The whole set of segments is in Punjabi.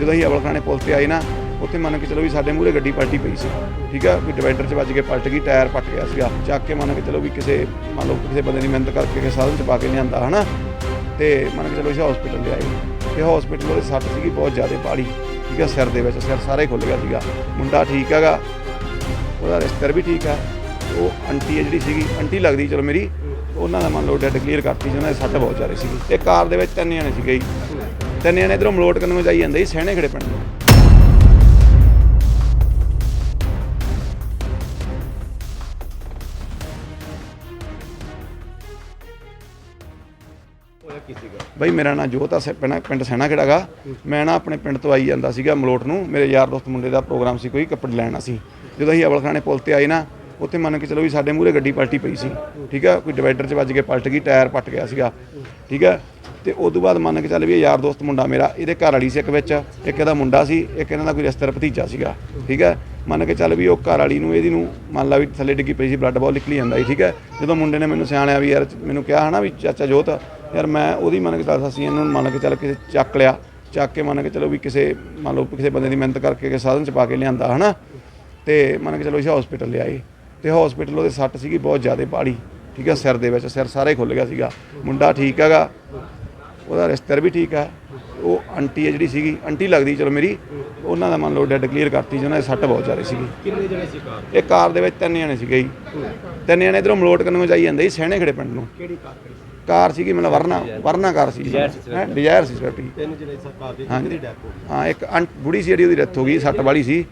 ਜਦੋਂ ਅਸੀਂ ਅਵਲਖਾਣੇ ਪੁਲ ਤੇ ਆਏ ਨਾ, ਉੱਥੇ ਮੰਨ ਕੇ ਚਲੋ ਵੀ ਸਾਡੇ ਮੂਹਰੇ ਗੱਡੀ ਪਲਟੀ ਪਈ ਸੀ, ਠੀਕ ਆ? ਵੀ ਡਿਵਾਈਡਰ 'ਚ ਵੱਜ ਕੇ ਪਲਟ ਗਈ, ਟਾਇਰ ਪੱਟ ਗਿਆ ਸੀਗਾ। ਚੱਕ ਕੇ ਮੰਨ ਕੇ ਚਲੋ ਵੀ ਕਿਸੇ, ਮੰਨ ਲਓ ਕਿਸੇ ਬੰਦੇ ਦੀ ਮਿਹਨਤ ਕਰਕੇ ਕਿਸੇ ਸਾਧਨ 'ਚ ਪਾ ਕੇ ਲਿਆਂਦਾ, ਹਨਾ? ਤੇ ਮੰਨ ਕੇ ਚਲੋ ਅਸੀਂ ਹਸਪੀਟਲ ਆਏ। ਤੇ ਹਸਪੀਟਲ ਉਹਦੇ ਸੱਟ ਸੀਗੀ ਬਹੁਤ ਜ਼ਿਆਦਾ ਪਾੜੀ ਠੀਕ ਆ? ਸਿਰ ਦੇ ਵਿੱਚ, ਸਿਰ ਸਾਰਾ ਹੀ ਖੁੱਲ ਗਿਆ ਸੀਗਾ। ਮੁੰਡਾ ਠੀਕ ਹੈਗਾ, ਉਹਦਾ ਰਿਸ਼ਤੇਦਾਰ ਵੀ ਠੀਕ ਆ। ਉਹ ਆਂਟੀ ਹੈ ਜਿਹੜੀ ਸੀਗੀ, ਆਂਟੀ ਲੱਗਦੀ ਚਲੋ ਮੇਰੀ, ਉਹਨਾਂ ਦਾ ਮੰਨ ਲਓ ਡੈਡ ਕਲੀਅਰ ਕਰਤੀ ਜਿਹਨਾਂ ਉਹਨਾਂ ਦੇ ਸੱਟ ਬਹੁਤ ਜ਼ਿਆਦਾ ਸੀਗੀ। ਤੇ ਕਾਰ ਦੇ ਵਿੱਚ ਤਿੰਨ ਜਣੇ ਸੀਗੇ ਜੀ ਤਿੰਨ ਜਣੇ ਇਧਰੋਂ ਮਲੋਟ ਕਰਨ ਨੂੰ ਜਾਈ ਜਾਂਦੇ ਸੀ ਸਹਿਣੇ ਖੜੇ ਪਿੰਡ ਨੂੰ ਬਈ ਮੇਰਾ ਨਾਂ ਜੋਤ ਆ ਪਿੰਡ ਪਿੰਡ ਸੈਣਾ ਖੇੜਾਗਾ ਮੈਂ ਨਾ ਆਪਣੇ ਪਿੰਡ ਤੋਂ ਆਈ ਜਾਂਦਾ ਸੀਗਾ ਮਲੋਟ ਨੂੰ। ਮੇਰੇ ਯਾਰ ਦੋਸਤ ਮੁੰਡੇ ਦਾ ਪ੍ਰੋਗਰਾਮ ਸੀ ਕੋਈ ਕੱਪੜੇ ਲੈਣਾ ਸੀ ਜਦੋਂ ਅਸੀਂ ਅਵਲਖਾਨੇ ਪੁਲ ਤੇ ਆਏ ਨਾ ਉੱਥੇ ਮੰਨ ਕੇ ਚਲੋ ਵੀ ਸਾਡੇ ਮੂਹਰੇ ਗੱਡੀ ਪਲਟੀ ਪਈ ਸੀ। ਠੀਕ ਆ ਕੋਈ ਡਿਵਾਈਡਰ 'ਚ ਵੱਜ ਕੇ ਪਲਟ ਗਈ ਟਾਇਰ ਪੱਟ ਗਿਆ ਸੀਗਾ। ਠੀਕ ਆ ਤੇ ਉਸ ਤੋਂ ਬਾਅਦ ਮੰਨ ਕੇ ਚੱਲ ਵੀ ਇਹ ਯਾਰ ਦੋਸਤ ਮੁੰਡਾ ਮੇਰਾ, ਇਹਦੇ ਘਰ ਵਾਲੀ ਸੀ ਇੱਕ ਵਿੱਚ, ਇੱਕ ਇਹਦਾ ਮੁੰਡਾ ਸੀ, ਇੱਕ ਇਹਨਾਂ ਦਾ ਕੋਈ ਰਿਸ਼ਤੇਦਾਰ ਭਤੀਜਾ ਸੀਗਾ, ਠੀਕ ਹੈ? ਮੰਨ ਕੇ ਚੱਲ ਵੀ ਉਹ ਘਰ ਵਾਲੀ ਨੂੰ, ਇਹਦੀ ਨੂੰ ਮੰਨ ਲਾ ਵੀ ਥੱਲੇ ਡਿੱਗੀ ਪਈ ਸੀ ਬਲੱਡ ਬਹੁਤ ਨਿਕਲੀ ਜਾਂਦਾ ਸੀ, ਠੀਕ ਹੈ? ਜਦੋਂ ਮੁੰਡੇ ਨੇ ਮੈਨੂੰ ਸਿਆਣਿਆ ਵੀ ਯਾਰ ਮੈਨੂੰ ਕਿਹਾ ਹਨਾ ਵੀ ਚਾਚਾ ਜੋਤ, ਯਾਰ ਮੈਂ ਉਹਦੀ ਮੰਨ ਕੇ ਚੱਲ ਅਸੀਂ ਇਹਨੂੰ ਮੰਨ ਕੇ ਚੱਲ ਕਿਸੇ ਚੱਕ ਲਿਆ, ਚੱਕ ਕੇ ਮੰਨ ਕੇ ਚਲੋ ਵੀ ਕਿਸੇ, ਮੰਨ ਲਓ ਕਿਸੇ ਬੰਦੇ ਦੀ ਮਿਹਨਤ ਕਰਕੇ ਕਿਸੇ ਸਾਧਨ ਚ ਪਾ ਕੇ ਲਿਆਂਦਾ ਹਨਾ? ਤੇ ਮੰਨ ਕੇ ਚਲੋ ਅਸੀਂ ਹਸਪੀਟਲ ਲਿਆਏ, ਤੇ ਹਸਪੀਟਲ ਉਹਦੇ ਸੱਟ ਸੀਗੀ ਬਹੁਤ ਜ਼ਿਆਦਾ ਪਾੜੀ ਠੀਕ ਹੈ? ਸਿਰ ਦੇ ਵਿੱਚ ਸਿਰ ਸਾਰਾ ਹੀ ਖੁੱਲ ਗਿਆ ਸੀਗਾ, ਮੁੰਡਾ ਠੀਕ ਹੈਗਾ ਉਹਦਾ ਰਿਸ਼ਤੇਦਾਰ ਵੀ ਠੀਕ ਆ। ਉਹ ਆਂਟੀ ਹੈ ਜਿਹੜੀ ਸੀਗੀ ਆਂਟੀ ਲੱਗਦੀ ਚਲੋ ਮੇਰੀ ਉਹਨਾਂ ਦਾ ਮੰਨ ਲਓ ਡੈਡ ਕਲੀਅਰ ਕਰਤੀ ਸੀ ਉਹਨਾਂ ਦੇ ਸੱਟ ਬਹੁਤ ਜ਼ਿਆਦਾ ਸੀਗੀ। ਕਿੰਨੇ ਜਣੇ ਸੀ ਕਾਰ ਇਹ ਕਾਰ ਦੇ ਵਿੱਚ ਤਿੰਨ ਜਣੇ ਸੀਗੇ ਜੀ। ਤਿੰਨ ਜਣੇ ਇਧਰੋਂ ਮਲੋਟ ਕਰਨ ਨੂੰ ਜਾਈ ਜਾਂਦੇ ਸੀ ਸਹਿਣੇ ਖੜੇ ਪਿੰਡ ਨੂੰ। ਕਿਹੜੀ ਕਾਰ ਕਾਰ ਸੀਗੀ ਮਤਲਬ ਵਰਨਾ ਵਰਨਾ ਕਾਰ ਸੀ ਹੈਂ, ਡਿਜ਼ਾਇਰ ਸੀ ਜੀ ਤਿੰਨ ਜਣੇ ਸੀ ਕਾਰ ਦੇ। ਕਿਹਦੀ ਡੈਥ ਹੋ ਗਈ? ਹਾਂ ਇੱਕ ਬੁੜੀ ਸੀ ਜਿਹੜੀ ਉਹਦੀ ਡੈਥ ਹੋ ਗਈ ਸੱਟ ਵਾਲੀ ਸੀ।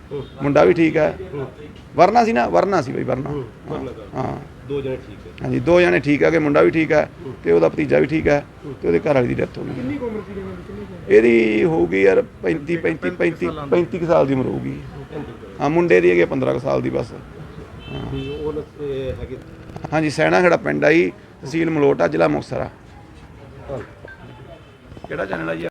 ਮੁੰਡਾ ਵੀ ਠੀਕ ਹੈ। ਵਰਨਾ ਸੀ ਨਾ ਵਰਨਾ ਸੀ ਬਈ ਵਰਨਾ। ਹਾਂ, ਦੋ ਜਣੇ ਠੀਕ ਹੈ। ਹਾਂਜੀ ਦੋ ਜਣੇ ਠੀਕ ਹੈ ਕਿ ਮੁੰਡਾ ਵੀ ਠੀਕ ਹੈ। ਤੇ ਉਹਦਾ ਭਤੀਜਾ ਵੀ ਠੀਕ ਹੈ। ਤੇ ਉਹਦੇ ਘਰ ਵਾਲੀ ਦੀ ਡੈਥ ਹੋ ਗਈ। ਕਿੰਨੀ ਉਮਰ ਸੀ ਇਹਦੀ ਹੋਊਗੀ ਯਾਰ 35 35 35 35 ਕੁ ਸਾਲ ਦੀ ਉਮਰ ਹੋਊਗੀ। ਹਾਂ ਮੁੰਡੇ ਦੀ ਹੈਗੀ 15 ਕੁ ਸਾਲ ਦੀ ਬਸ। ਹਾਂਜੀ ਸੈਣਾ ਖੜਾ ਪਿੰਡ ਆ ਜੀ ਤਹਿਸੀਲ ਮਲੋਟ ਆ ਜ਼ਿਲ੍ਹਾ ਮੁਕਤਸਰ ਆ। ਕਿਹੜਾ ਚੈਨਲ ਆ ਜੀ?